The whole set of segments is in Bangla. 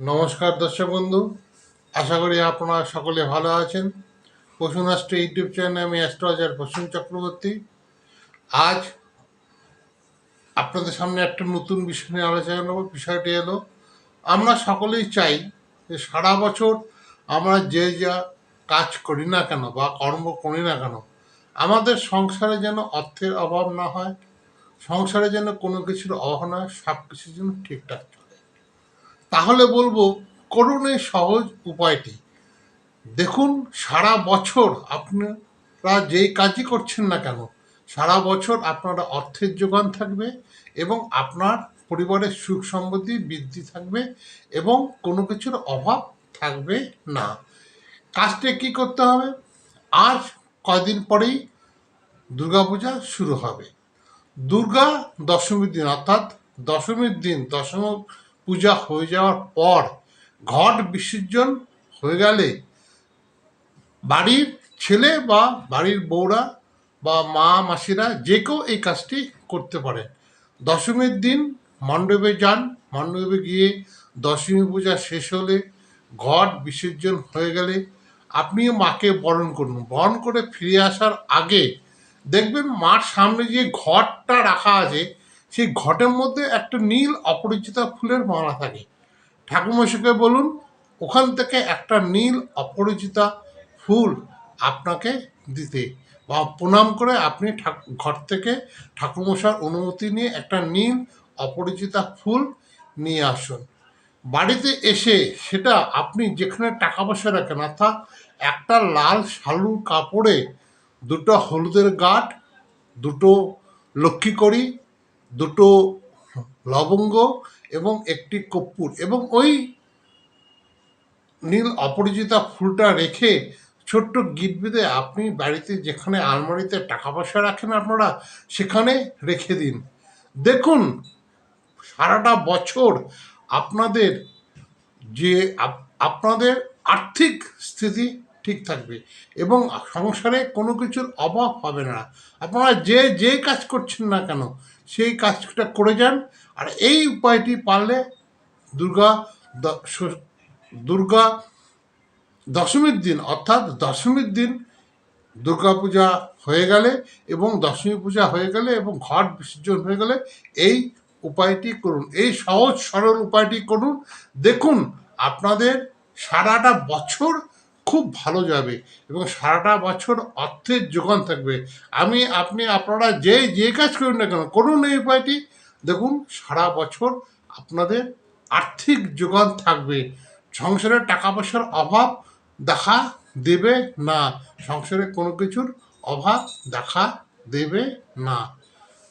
নমস্কার দর্শক বন্ধু, আশা করি আপনারা সকলে ভালো আছেন। পশুরাষ্ট্র ইউটিউব চ্যানেলে, আমি অ্যাস্ট্রোলজার প্রসূন চক্রবর্তী। আজ আপনাদের সামনে একটা নতুন বিষয় নিয়ে আলোচনা করব। বিষয়টি এলো আমরা সকলেই চাই যে সারা বছর আমরা যে যা কাজ করি না কেন বা কর্ম করি না কেন, আমাদের সংসারে যেন অর্থের অভাব না হয়, সংসারে যেন কোনো কিছুর অভাব না হয় সব কিছু যেন ঠিকঠাক চলে। তাহলে বলব এই সহজ উপায়টি। দেখুন, সারা বছর আপনারা যেই কাজই করছেন না কেন, সারা বছর আপনারা অর্থের যোগান থাকবে এবং আপনার পরিবারের সুখ সমৃদ্ধি বৃদ্ধি থাকবে এবং কোনো কিছুর অভাব থাকবে না। কাজটা কি করতে হবে? আজ কয়দিন পরেই দুর্গাপূজা শুরু হবে। দুর্গা দশমীর দিন, অর্থাৎ দশমীর দিন, দশম পূজা হয়ে যাওয়ার পর ঘট বিসর্জন হয়ে গেলে বাড়ির ছেলে বা বাড়ির বউরা বা মা মাসিরা যে কেউ এই কাজটি করতে পারে। দশমীর দিন মণ্ডপে যান, মণ্ডপে গিয়ে দশমী পূজা শেষ হলে ঘট বিসর্জন হয়ে গেলে আপনিও মাকে বরণ করুন। বরণ করে ফিরে আসার আগে দেখবেন মার সামনে যে ঘটটা রাখা আছে সেই ঘটের মধ্যে একটা নীল অপরিচিতা ফুলের মালা থাকে। ঠাকুরমশাইকে বলুন, ওখান থেকে একটা নীল অপরিচিতা ফুল আপনাকে দিতে বা প্রণাম করে আপনি ঘর থেকে ঠাকুরমশার অনুমতি নিয়ে একটা নীল অপরিচিতা ফুল নিয়ে আসুন। বাড়িতে এসে সেটা আপনি যেখানে টাকা পয়সা রাখেন, অর্থাৎ একটা লাল শালুর কাপড়ে দুটো হলুদের গাঠ দুটো লক্ষ্মীকড়ি দুটো লবঙ্গ এবং একটি কর্পূর এবং ওই নীল অপরিচিতা ফুলটা রেখে ছোট্ট গিট বেঁধে আপনি বাড়িতে যেখানে আলমারিতে টাকা পয়সা রাখেন আপনারা, সেখানে রেখে দিন। দেখুন, সারাটা বছর আপনাদের যে আপনাদের আর্থিক স্থিতি ঠিক থাকবে। এবং সংসারে কোনো কিছুর অভাব হবে না। আপনারা যে যে কাজ করছেন না কেন, সেই কাজটা করে যান। আর এই উপায়টি পারলে দুর্গা দুর্গা দশমীর দিন, অর্থাৎ দশমীর দিন দুর্গাপূজা হয়ে গেলে এবং দশমী পূজা হয়ে গেলে এবং ঘট বিসর্জন হয়ে গেলে এই উপায়টি করুন। এই সহজ সরল উপায়টি করুন। দেখুন, আপনাদের সারাটা বছর খুব ভালো যাবে এবং সারাটা বছর অর্থের যোগান থাকবে। আমি, আপনি, আপনারা যে যে কাজ করুন না কেন, করুন এই উপায়টি। দেখুন, সারা বছর আপনাদের আর্থিক যোগান থাকবে। সংসারে টাকা পয়সার অভাব দেখা দেবে না। সংসারে কোনো কিছুর অভাব দেখা দেবে না।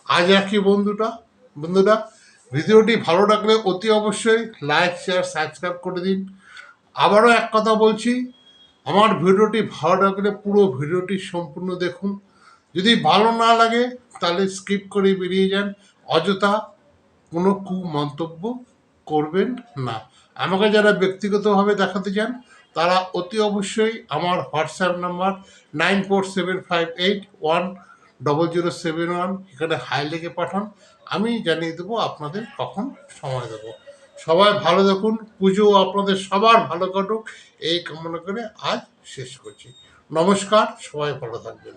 আজ রাখি বন্ধুটা, বন্ধুরা, ভিডিওটি ভালো লাগলে অতি অবশ্যই লাইক, শেয়ার, সাবস্ক্রাইব করে দিন। আবারও এক কথা বলছি আমার ভিডিওটি ভালো লাগলে পুরো ভিডিওটি সম্পূর্ণ দেখুন। যদি ভালো না লাগে, তাহলে স্কিপ করে বেরিয়ে যান। অযথা কোনো কু মন্তব্য করবেন না। আমাকে যারা ব্যক্তিগতভাবে দেখাতে চান, তারা অতি অবশ্যই আমার WhatsApp number nine four seven five eight one double zero seven one এখানে হাই লিখে পাঠান। আমি জানিয়ে দেবো আপনাদের কখন সময় দেবো। সবাই ভালো দেখুন পুজো আপনাদের সবার ভালো কাটুক। এই কামনা করে আজ শেষ করছি। নমস্কার, সবাই ভালো থাকবেন।